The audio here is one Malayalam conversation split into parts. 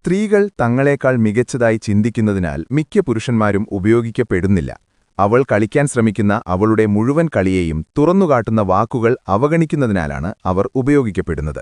സ്ത്രീകൾ തങ്ങളെക്കാൾ മികച്ചതായി ചിന്തിക്കുന്നതിനാൽ മിക്ക പുരുഷന്മാരും ഉപയോഗിക്കപ്പെടുന്നില്ല. അവൾ കളിക്കാൻ ശ്രമിക്കുന്ന അവളുടെ മുഴുവൻ കളിയെയും തുറന്നുകാട്ടുന്ന വാക്കുകൾ അവഗണിക്കുന്നതിനാലാണ് അവർ ഉപയോഗിക്കപ്പെടുന്നത്.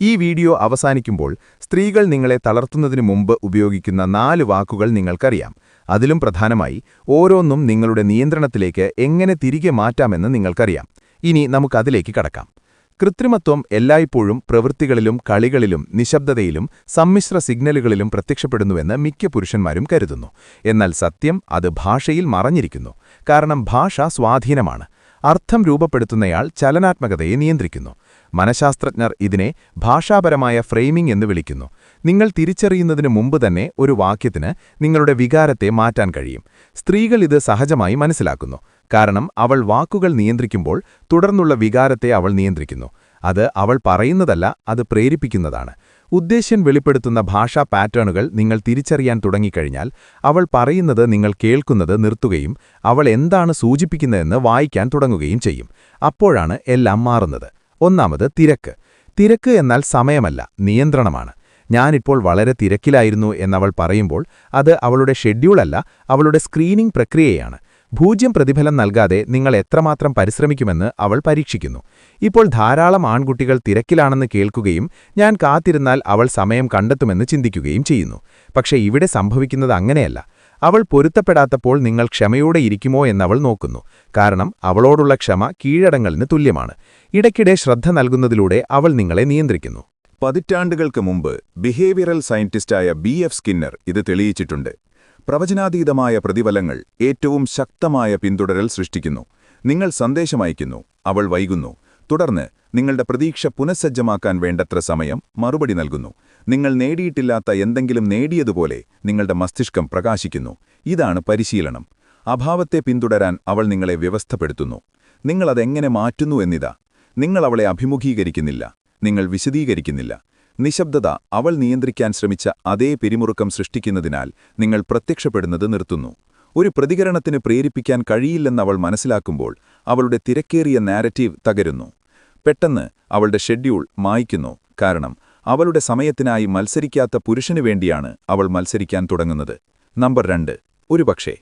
ഈ വീഡിയോ അവസാനിക്കുമ്പോൾ സ്ത്രീകൾ നിങ്ങളെ തളർത്തുന്നതിനു മുമ്പ് ഉപയോഗിക്കുന്ന നാല് വാക്കുകൾ നിങ്ങൾക്കറിയാം. അതിലും പ്രധാനമായി ഓരോന്നും നിങ്ങളുടെ നിയന്ത്രണത്തിലേക്ക് എങ്ങനെ തിരികെ മാറ്റാമെന്ന് നിങ്ങൾക്കറിയാം. ഇനി നമുക്കതിലേക്ക് കടക്കാം. കൃത്രിമത്വം എല്ലായ്പ്പോഴും പ്രവൃത്തികളിലും കളികളിലും നിശബ്ദതയിലും സമ്മിശ്ര സിഗ്നലുകളിലും പ്രത്യക്ഷപ്പെടുന്നുവെന്ന് മിക്ക പുരുഷന്മാരും കരുതുന്നു. എന്നാൽ സത്യം അത് ഭാഷയിൽ മറഞ്ഞിരിക്കുന്നു. കാരണം ഭാഷ സ്വാധീനമാണ്. അർത്ഥം രൂപപ്പെടുത്തുന്നയാൾ ചലനാത്മകതയെ നിയന്ത്രിക്കുന്നു. മനഃശാസ്ത്രജ്ഞർ ഇതിനെ ഭാഷാപരമായ ഫ്രെയിമിംഗ് എന്ന് വിളിക്കുന്നു. നിങ്ങൾ തിരിച്ചറിയുന്നതിനു മുമ്പ് തന്നെ ഒരു വാക്യത്തിന് നിങ്ങളുടെ വികാരത്തെ മാറ്റാൻ കഴിയും. സ്ത്രീകൾ ഇത് സഹജമായി മനസ്സിലാക്കുന്നു. കാരണം അവൾ വാക്കുകൾ നിയന്ത്രിക്കുമ്പോൾ തുടർന്നുള്ള വികാരത്തെ അവൾ നിയന്ത്രിക്കുന്നു. അത് അവൾ പറയുന്നതല്ല അത് പ്രേരിപ്പിക്കുന്നതാണ്. ഉദ്ദേശ്യം വെളിപ്പെടുത്തുന്ന ഭാഷാ പാറ്റേണുകൾ നിങ്ങൾ തിരിച്ചറിയാൻ തുടങ്ങിക്കഴിഞ്ഞാൽ അവൾ പറയുന്നത് നിങ്ങൾ കേൾക്കുന്നത് നിർത്തുകയും അവൾ എന്താണ് സൂചിപ്പിക്കുന്നതെന്ന് വായിക്കാൻ തുടങ്ങുകയും ചെയ്യും. അപ്പോഴാണ് എല്ലാം മാറുന്നത്. ഒന്നാമത് തിരക്ക്. തിരക്ക് എന്നാൽ സമയമല്ല നിയന്ത്രണമാണ്. ഞാനിപ്പോൾ വളരെ തിരക്കിലായിരുന്നു എന്നവൾ പറയുമ്പോൾ അത് അവളുടെ ഷെഡ്യൂളല്ല അവളുടെ സ്ക്രീനിംഗ് പ്രക്രിയയാണ്. ഭൂജ്യം പ്രതിഫലം നൽകാതെ നിങ്ങൾ എത്രമാത്രം പരിശ്രമിക്കുമെന്ന് അവൾ പരീക്ഷിക്കുന്നു. ഇപ്പോൾ ധാരാളം ആൺകുട്ടികൾ തിരക്കിലാണെന്ന് കേൾക്കുകയും ഞാൻ കാത്തിരുന്നാൽ അവൾ സമയം കണ്ടെത്തുമെന്ന് ചിന്തിക്കുകയും ചെയ്യുന്നു. പക്ഷേ ഇവിടെ സംഭവിക്കുന്നത് അങ്ങനെയല്ല. അവൾ പൊരുത്തപ്പെടാത്തപ്പോൾ നിങ്ങൾ ക്ഷമയോടെ ഇരിക്കുമോ എന്നവൾ നോക്കുന്നു. കാരണം അവളോടുള്ള ക്ഷമ കീഴടങ്ങലിന് തുല്യമാണ്. ഇടയ്ക്കിടെ ശ്രദ്ധ നൽകുന്നതിലൂടെ അവൾ നിങ്ങളെ നിയന്ത്രിക്കുന്നു. പതിറ്റാണ്ടുകൾക്ക് മുമ്പ് ബിഹേവിയറൽ സയന്റിസ്റ്റായ ബി എഫ് സ്കിന്നർ ഇത് തെളിയിച്ചിട്ടുണ്ട്. പ്രവചനാതീതമായ പ്രതിഫലങ്ങൾ ഏറ്റവും ശക്തമായ പിന്തുടരൽ സൃഷ്ടിക്കുന്നു. നിങ്ങൾ സന്ദേശമയക്കുന്നു അവൾ വൈകുന്നു. തുടർന്ന് നിങ്ങളുടെ പ്രതീക്ഷ പുനഃസജ്ജമാക്കാൻ വേണ്ടത്ര സമയം മറുപടി നൽകുന്നു. നിങ്ങൾ നേടിയിട്ടില്ലാത്ത എന്തെങ്കിലും നേടിയതുപോലെ നിങ്ങളുടെ മസ്തിഷ്കം പ്രകാശിക്കുന്നു. ഇതാണ് പരിശീലനം. അഭാവത്തെ പിന്തുടരാൻ അവൾ നിങ്ങളെ വ്യവസ്ഥപ്പെടുത്തുന്നു. നിങ്ങളതെങ്ങനെ മാറ്റുന്നു എന്നിതാ. നിങ്ങൾ അവളെ അഭിമുഖീകരിക്കുന്നില്ല. നിങ്ങൾ വിശദീകരിക്കുന്നില്ല. നിശബ്ദത അവൾ നിയന്ത്രിക്കാൻ ശ്രമിച്ച അതേ പിരിമുറുക്കം സൃഷ്ടിക്കുന്നതിനാൽ നിങ്ങൾ പ്രത്യക്ഷപ്പെടുന്നത് നിർത്തുന്നു. ഒരു പ്രതികരണത്തിന് പ്രേരിപ്പിക്കാൻ കഴിയില്ലെന്ന് അവൾ മനസ്സിലാക്കുമ്പോൾ അവളുടെ തിരക്കേറിയ നാരറ്റീവ് തകരുന്നു. പെട്ടെന്ന് അവളുടെ ഷെഡ്യൂൾ മായ്ക്കുന്നു. കാരണം അവളുടെ സമയത്തിനായി മത്സരിക്കാത്ത പുരുഷനു വേണ്ടിയാണ് അവൾ മത്സരിക്കാൻ തുടങ്ങുന്നത്. നമ്പർ രണ്ട്. ഒരുപക്ഷേ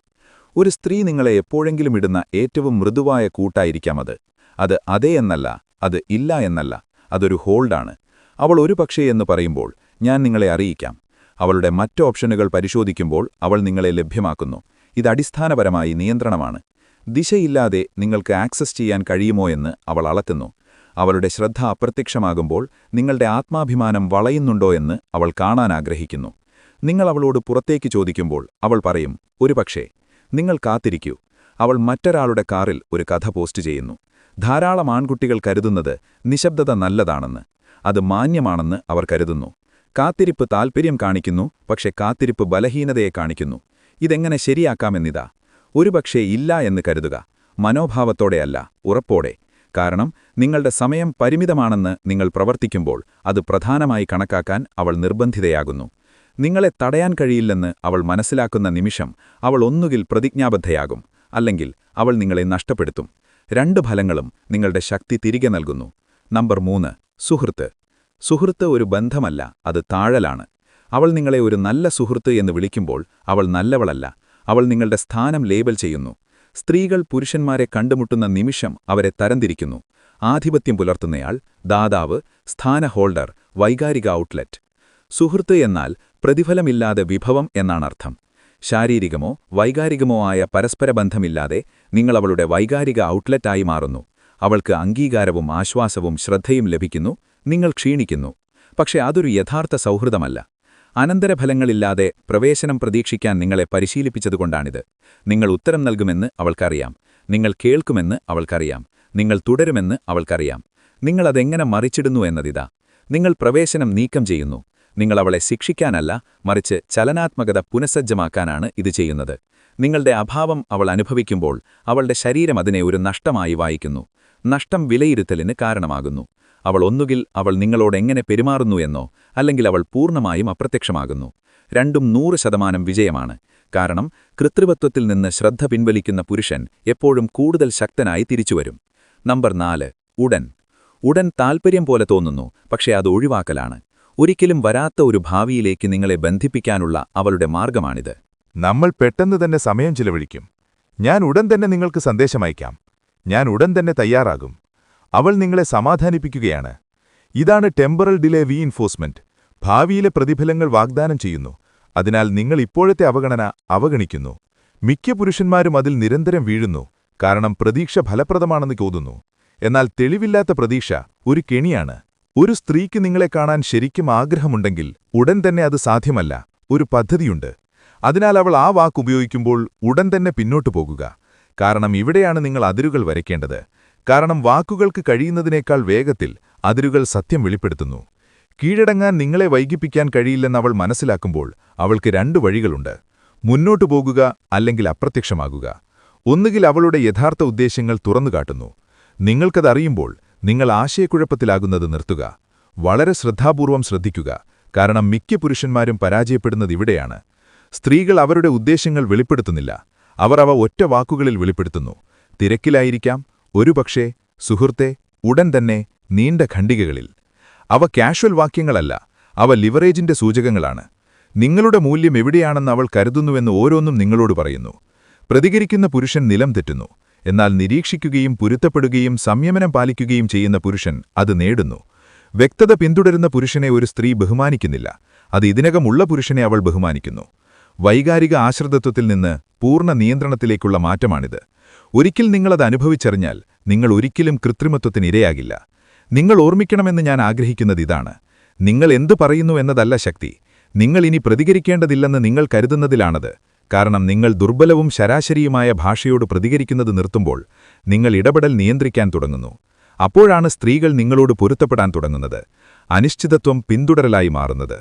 ഒരു സ്ത്രീ നിങ്ങളെ എപ്പോഴെങ്കിലും ഇടുന്ന ഏറ്റവും മൃദുവായ കൂട്ടായിരിക്കാം അത്. അത് അതേ എന്നല്ല അത് ഇല്ല എന്നല്ല. അതൊരു ഹോൾഡാണ്. അവൾ ഒരു പക്ഷേ എന്ന് പറയുമ്പോൾ ഞാൻ നിങ്ങളെ അറിയിക്കാം. അവളുടെ മറ്റ് ഓപ്ഷനുകൾ പരിശോധിക്കുമ്പോൾ അവൾ നിങ്ങളെ ലഭ്യമാക്കുന്നു. ഇത് അടിസ്ഥാനപരമായി നിയന്ത്രണമാണ്. ദിശയില്ലാതെ നിങ്ങൾക്ക് ആക്സസ് ചെയ്യാൻ കഴിയുമോ എന്ന് അവൾ അളക്കുന്നു. അവളുടെ ശ്രദ്ധ അപ്രത്യക്ഷമാകുമ്പോൾ നിങ്ങളുടെ ആത്മാഭിമാനം വളയുന്നുണ്ടോ എന്ന് അവൾ കാണാൻ ആഗ്രഹിക്കുന്നു. നിങ്ങൾ അവളോട് പുറത്തേക്ക് ചോദിക്കുമ്പോൾ അവൾ പറയും ഒരുപക്ഷേ നിങ്ങൾ കാത്തിരിക്കൂ. അവൾ മറ്റൊരാളുടെ കാറിൽ ഒരു കഥ പോസ്റ്റ് ചെയ്യുന്നു. ധാരാളം ആൺകുട്ടികൾ കരുതുന്നത് നിശബ്ദത നല്ലതാണെന്ന്. അത് മാന്യമാണെന്ന് അവർ കരുതുന്നു. കാത്തിരിപ്പ് താൽപ്പര്യം കാണിക്കുന്നു പക്ഷെ കാത്തിരിപ്പ് ബലഹീനതയെ കാണിക്കുന്നു. ഇതെങ്ങനെ ശരിയാക്കാമെന്നിതാ. ഒരുപക്ഷേ ഇല്ല എന്ന് കരുതുക. മനോഭാവത്തോടെയല്ല ഉറപ്പോടെ. കാരണം നിങ്ങളുടെ സമയം പരിമിതമാണെന്ന് നിങ്ങൾ പ്രവർത്തിക്കുമ്പോൾ അത് പ്രധാനമായി കണക്കാക്കാൻ അവൾ നിർബന്ധിതയാകുന്നു. നിങ്ങളെ തടയാൻ കഴിയില്ലെന്ന് അവൾ മനസ്സിലാക്കുന്ന നിമിഷം അവൾ ഒന്നുകിൽ പ്രതിജ്ഞാബദ്ധയാകും അല്ലെങ്കിൽ അവൾ നിങ്ങളെ നഷ്ടപ്പെടുത്തും. രണ്ട് ഫലങ്ങളും നിങ്ങളുടെ ശക്തി തിരികെ നൽകുന്നു. നമ്പർ മൂന്ന് സുഹൃത്ത്. സുഹൃത്ത് ഒരു ബന്ധമല്ല അത് താഴലാണ്. അവൾ നിങ്ങളെ ഒരു നല്ല സുഹൃത്ത് എന്ന് വിളിക്കുമ്പോൾ അവൾ നല്ലവളല്ല അവൾ നിങ്ങളുടെ സ്ഥാനം ലേബൽ ചെയ്യുന്നു. സ്ത്രീകൾ പുരുഷന്മാരെ കണ്ടുമുട്ടുന്ന നിമിഷം അവരെ തരംതിരിക്കുന്നു. ആധിപത്യം പുലർത്തുന്നയാൾ ദാതാവ് സ്ഥാന ഹോൾഡർ വൈകാരിക ഔട്ട്ലെറ്റ്. സുഹൃത്ത് എന്നാൽ പ്രതിഫലമില്ലാതെ വിഭവം എന്നാണർത്ഥം. ശാരീരികമോ വൈകാരികമോ ആയ പരസ്പര ബന്ധമില്ലാതെ നിങ്ങൾ അവളുടെ വൈകാരിക ഔട്ട്ലെറ്റായി മാറുന്നു. അവൾക്ക് അംഗീകാരവും ആശ്വാസവും ശ്രദ്ധയും ലഭിക്കുന്നു. നിങ്ങൾ ക്ഷീണിക്കുന്നു. പക്ഷേ അതൊരു യഥാർത്ഥ സൗഹൃദമല്ല. അനന്തരഫലങ്ങളില്ലാതെ പ്രവേശനം പ്രതീക്ഷിക്കാൻ നിങ്ങളെ പരിശീലിപ്പിച്ചതുകൊണ്ടാണിത്. നിങ്ങൾ ഉത്തരം നൽകുമെന്ന് അവൾക്കറിയാം. നിങ്ങൾ കേൾക്കുമെന്ന് അവൾക്കറിയാം. നിങ്ങൾ തുടരുമെന്ന് അവൾക്കറിയാം. നിങ്ങളതെങ്ങനെ മറിച്ചിടുന്നു എന്നതിതാ. നിങ്ങൾ പ്രവേശനം നീക്കം ചെയ്യുന്നു. നിങ്ങൾ അവളെ ശിക്ഷിക്കാനല്ല മറിച്ച് ചലനാത്മകത പുനഃസജ്ജമാക്കാനാണ് ഇത് ചെയ്യുന്നത്. നിങ്ങളുടെ അഭാവം അവൾ അനുഭവിക്കുമ്പോൾ അവളുടെ ശരീരം അതിനെ ഒരു നഷ്ടമായി വായിക്കുന്നു. നഷ്ടം വിലയിരുത്തലിന് കാരണമാകുന്നു. അവൾ ഒന്നുകിൽ അവൾ നിങ്ങളോട് എങ്ങനെ പെരുമാറുന്നു എന്നോ അല്ലെങ്കിൽ അവൾ പൂർണമായും അപ്രത്യക്ഷമാകുന്നു. രണ്ടും നൂറ് ശതമാനം വിജയമാണ്. കാരണം കൃത്രിമത്വത്തിൽ നിന്ന് ശ്രദ്ധ പിൻവലിക്കുന്ന പുരുഷൻ എപ്പോഴും കൂടുതൽ ശക്തനായി തിരിച്ചുവരും. നമ്പർ നാല്. ഉടൻ. ഉടൻ താൽപ്പര്യം പോലെ തോന്നുന്നു പക്ഷേ അത് ഒഴിവാക്കലാണ്. ഒരിക്കലും വരാത്ത ഒരു ഭാവിയിലേക്ക് നിങ്ങളെ ബന്ധിപ്പിക്കാനുള്ള അവളുടെ മാർഗമാണിത്. നമ്മൾ പെട്ടെന്ന് തന്നെ സമയം ചിലവഴിക്കും. ഞാൻ ഉടൻ തന്നെ നിങ്ങൾക്ക് സന്ദേശമയക്കാം ഞാൻ ഉടൻ തന്നെ തയ്യാറാകും. അവൾ നിങ്ങളെ സമാധാനിപ്പിക്കുകയാണ്. ഇതാണ് ടെമ്പറൽ ഡിലേ വി ഇൻഫോഴ്സ്മെന്റ് ഭാവിയിലെ പ്രതിഫലങ്ങൾ വാഗ്ദാനം ചെയ്യുന്നു. അതിനാൽ നിങ്ങൾ ഇപ്പോഴത്തെ അവഗണന അവഗണിക്കുന്നു. മിക്ക പുരുഷന്മാരും അതിൽ നിരന്തരം വീഴുന്നു. കാരണം പ്രതീക്ഷ ഫലപ്രദമാണെന്ന് തോന്നുന്നു. എന്നാൽ തെളിവില്ലാത്ത പ്രതീക്ഷ ഒരു കെണിയാണ്. ഒരു സ്ത്രീക്ക് നിങ്ങളെ കാണാൻ ശരിക്കും ആഗ്രഹമുണ്ടെങ്കിൽ ഉടൻ തന്നെ അത് സാധ്യമല്ല. ഒരു പദ്ധതിയുണ്ട്. അതിനാൽ അവൾ ആ വാക്ക് ഉപയോഗിക്കുമ്പോൾ ഉടൻ തന്നെ പിന്നോട്ടു പോകുക. കാരണം ഇവിടെയാണ് നിങ്ങൾ അതിരുകൾ വരയ്ക്കേണ്ടത്. കാരണം വാക്കുകൾക്ക് കഴിയുന്നതിനേക്കാൾ വേഗത്തിൽ അതിരുകൾ സത്യം വെളിപ്പെടുത്തുന്നു. കീഴടങ്ങാൻ നിങ്ങളെ വൈകിപ്പിക്കാൻ കഴിയില്ലെന്ന് അവൾ മനസ്സിലാക്കുമ്പോൾ അവൾക്ക് രണ്ടു വഴികളുണ്ട്. മുന്നോട്ടു പോകുക അല്ലെങ്കിൽ അപ്രത്യക്ഷമാകുക. ഒന്നുകിൽ അവളുടെ യഥാർത്ഥ ഉദ്ദേശ്യങ്ങൾ തുറന്നുകാട്ടുന്നു. നിങ്ങൾക്കതറിയുമ്പോൾ നിങ്ങൾ ആശയക്കുഴപ്പത്തിലാകുന്നത് നിർത്തുക. വളരെ ശ്രദ്ധാപൂർവം ശ്രദ്ധിക്കുക. കാരണം മിക്ക പുരുഷന്മാരും പരാജയപ്പെടുന്നത് ഇവിടെയാണ്. സ്ത്രീകൾ അവരുടെ ഉദ്ദേശങ്ങൾ വെളിപ്പെടുത്തുന്നില്ല. അവർ അവ ഒറ്റ വാക്കുകളിൽ വെളിപ്പെടുത്തുന്നു. തിരക്കിലായിരിക്കാം. ഒരുപക്ഷേ സുഹൃത്തെ ഉടൻ തന്നെ നീണ്ട ഖണ്ഡികകളിൽ. അവ കാഷ്വൽ വാക്യങ്ങളല്ല. അവ ലിവറേജിന്റെ സൂചകങ്ങളാണ്. നിങ്ങളുടെ മൂല്യം എവിടെയാണെന്ന് അവൾ കരുതുന്നുവെന്ന് ഓരോന്നും നിങ്ങളോട് പറയുന്നു. പ്രതികരിക്കുന്ന പുരുഷൻ നിലം തെറ്റുന്നു. എന്നാൽ നിരീക്ഷിക്കുകയും പൊരുത്തപ്പെടുകയും സംയമനം പാലിക്കുകയും ചെയ്യുന്ന പുരുഷൻ അത് നേടുന്നു. വ്യക്തത പിന്തുടരുന്ന പുരുഷനെ ഒരു സ്ത്രീ ബഹുമാനിക്കുന്നില്ല. അത് ഇതിനകമുള്ള പുരുഷനെ അവൾ ബഹുമാനിക്കുന്നു. വൈകാരിക ആശ്രിതത്വത്തിൽ നിന്ന് പൂർണ നിയന്ത്രണത്തിലേക്കുള്ള മാറ്റമാണിത്. ഒരിക്കൽ നിങ്ങളത് അനുഭവിച്ചറിഞ്ഞാൽ നിങ്ങൾ ഒരിക്കലും കൃത്രിമത്വത്തിനിരയാകില്ല നിങ്ങൾ ഓർമ്മിക്കണമെന്ന് ഞാൻ ആഗ്രഹിക്കുന്നത് ഇതാണ്. നിങ്ങൾ എന്തു പറയുന്നു എന്നതല്ല ശക്തി. നിങ്ങൾ ഇനി പ്രതികരിക്കേണ്ടതില്ലെന്ന് നിങ്ങൾ കരുതുന്നതിലാണത്. കാരണം നിങ്ങൾ ദുർബലവും ശരാശരിയുമായ ഭാഷയോട് പ്രതികരിക്കുന്നത് നിർത്തുമ്പോൾ നിങ്ങൾ ഇടപെടൽ നിയന്ത്രിക്കാൻ തുടങ്ങുന്നു. അപ്പോഴാണ് സ്ത്രീകൾ നിങ്ങളോട് പൊരുത്തപ്പെടാൻ തുടങ്ങുന്നത്. അനിശ്ചിതത്വം പിന്തുടരലായി മാറുന്നത്.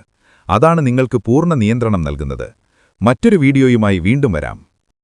അതാണ് നിങ്ങൾക്ക് പൂർണ നിയന്ത്രണം നൽകുന്നത്. മറ്റൊരു വീഡിയോയുമായി വീണ്ടും വരാം.